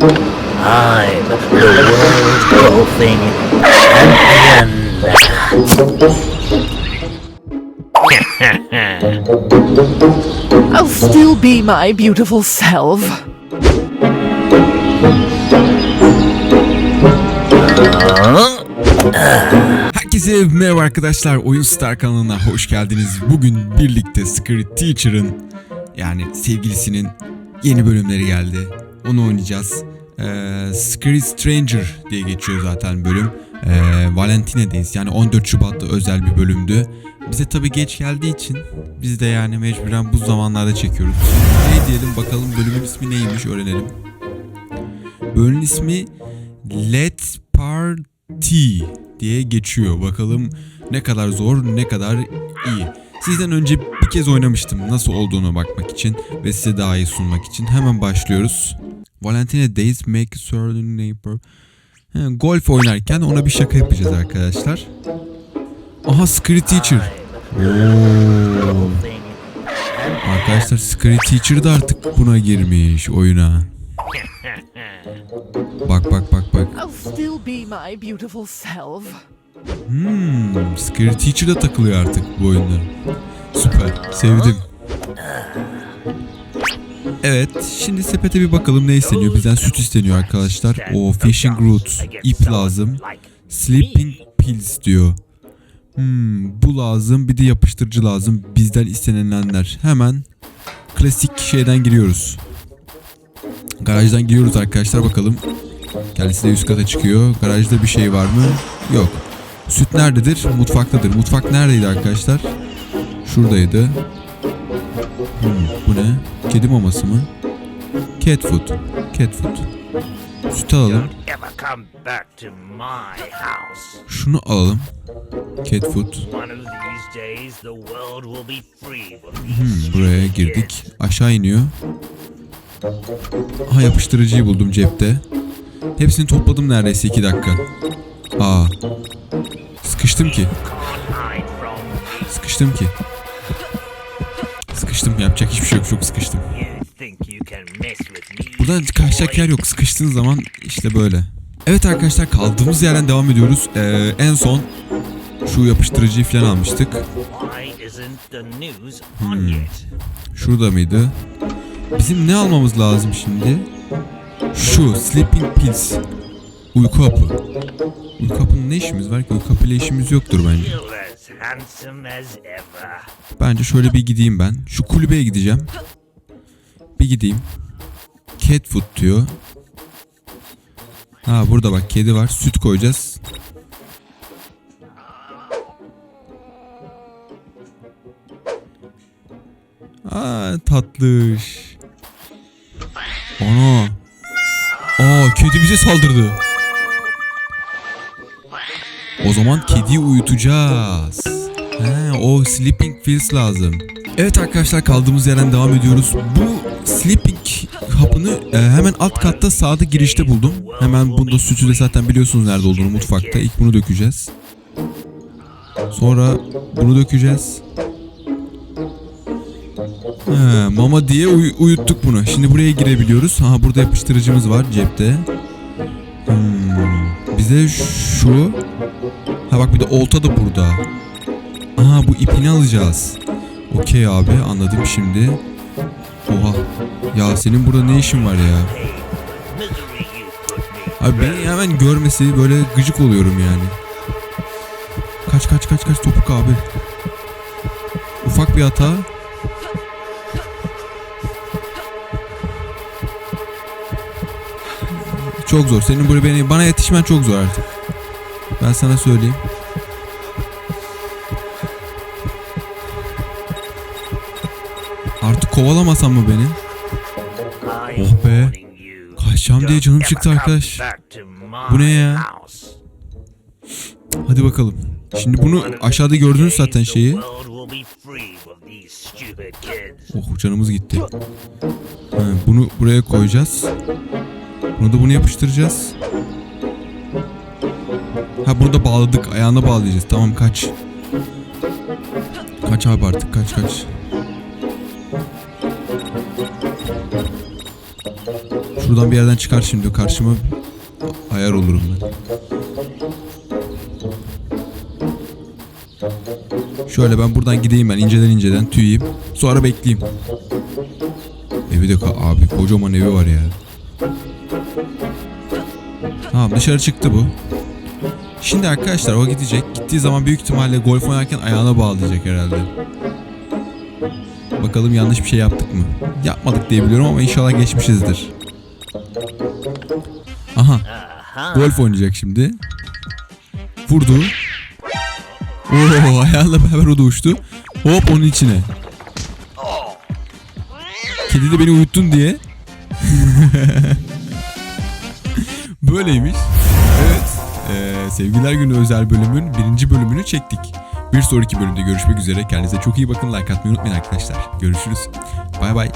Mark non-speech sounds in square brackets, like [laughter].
I'm the world golfing champion. I'll still be my beautiful self. Herkese merhaba arkadaşlar. Oyun Star kanalına hoş geldiniz. Bugün birlikte Secret Teacher'ın yani sevgilisinin yeni bölümleri geldi. Onu oynayacağız. Ee, Secret Stranger diye geçiyor zaten bölüm. Ee, Valentine'deyiz. Yani 14 Şubat'ta özel bir bölümdü. Bize tabii geç geldiği için biz de yani mecburen bu zamanlarda çekiyoruz. Ne diyelim bakalım bölümün ismi neymiş öğrenelim. Bölümün ismi Let's Party diye geçiyor. Bakalım ne kadar zor, ne kadar iyi. Sizden önce bir kez oynamıştım nasıl olduğunu bakmak için ve size daha iyi sunmak için. Hemen başlıyoruz. Valentine Days Make Certain Neighbor. He, golf oynarken ona bir şaka yapacağız arkadaşlar. Aha Secret Teacher. Oo. Arkadaşlar Secret Teacher da artık buna girmiş oyuna. Bak bak bak bak. Hmm, Scary Teacher da takılıyor artık bu oyunlar. Süper, sevdim. Evet, şimdi sepete bir bakalım ne isteniyor. Bizden süt isteniyor arkadaşlar. O fishing roots, ip lazım. Sleeping pills diyor. Hmm, bu lazım. Bir de yapıştırıcı lazım. Bizden istenilenler. Hemen klasik şeyden giriyoruz. Garajdan giriyoruz arkadaşlar bakalım. Kendisi de üst kata çıkıyor. Garajda bir şey var mı? Yok. Süt nerededir? Mutfaktadır. Mutfak neredeydi arkadaşlar? Şuradaydı. Hmm, bu ne? Kedi maması mı? Cat food. Cat food. Süt alalım. Şunu alalım. Cat food. Hmm, buraya girdik. Aşağı iniyor. Aha yapıştırıcıyı buldum cepte. Hepsini topladım neredeyse 2 dakika. Aa. Sıkıştım ki. Sıkıştım ki. Sıkıştım. Yapacak hiçbir şey yok. Çok sıkıştım. Buradan kaçacak yer yok. Sıkıştığın zaman işte böyle. Evet arkadaşlar kaldığımız yerden devam ediyoruz. Ee, en son şu yapıştırıcıyı falan almıştık. Hmm. Şurada mıydı? Bizim ne almamız lazım şimdi? Şu sleeping pills. Uyku hapı. Uyku hapının ne işimiz var ki? Uyku hapıyla işimiz yoktur bence. Handsome as ever. Bence şöyle bir gideyim ben. Şu kulübeye gideceğim. Bir gideyim. Cat food diyor. Ha burada bak kedi var. Süt koyacağız. Aa tatlış. Ana. Aa kedi bize saldırdı. O zaman kediyi uyutacağız. He, o sleeping pills lazım. Evet arkadaşlar kaldığımız yerden devam ediyoruz. Bu sleeping hapını e, hemen alt katta sağda girişte buldum. Hemen bunda sütü de zaten biliyorsunuz nerede olduğunu mutfakta. İlk bunu dökeceğiz. Sonra bunu dökeceğiz. He, mama diye uy- uyuttuk bunu. Şimdi buraya girebiliyoruz. Ha burada yapıştırıcımız var cepte. Hmm, bize şu Bak bir de olta da burada. Aha bu ipini alacağız. Okey abi anladım şimdi. Oha. Ya senin burada ne işin var ya? Abi beni hemen görmesi böyle gıcık oluyorum yani. Kaç kaç kaç kaç topuk abi. Ufak bir hata. Çok zor. Senin buraya beni bana yetişmen çok zor artık. Ben sana söyleyeyim. Artık kovalamasam mı beni? Oh be. Kaçacağım diye canım çıktı arkadaş. Bu ne ya? Hadi bakalım. Şimdi bunu aşağıda gördünüz zaten şeyi. Oh canımız gitti. Ha, bunu buraya koyacağız. Bunu da bunu yapıştıracağız. Ha burada bağladık. Ayağına bağlayacağız. Tamam kaç. Kaç abi artık kaç kaç. Şuradan bir yerden çıkar şimdi karşıma ayar olurum ben. Şöyle ben buradan gideyim ben inceden inceden tüyeyim. Sonra bekleyeyim. Evi de abi kocaman evi var ya. Tamam dışarı çıktı bu. Şimdi arkadaşlar o gidecek. Gittiği zaman büyük ihtimalle golf oynarken ayağına bağlayacak herhalde. Bakalım yanlış bir şey yaptık mı? Yapmadık diye biliyorum ama inşallah geçmişizdir. Aha. Golf oynayacak şimdi. Vurdu. Oo ayağıyla beraber o da uçtu. Hop onun içine. Kedi de beni uyuttun diye. [laughs] Böyleymiş. Evet. Ee, Sevgiler Günü özel bölümün birinci bölümünü çektik. Bir sonraki bölümde görüşmek üzere. Kendinize çok iyi bakın. Like atmayı unutmayın arkadaşlar. Görüşürüz. Bay bay.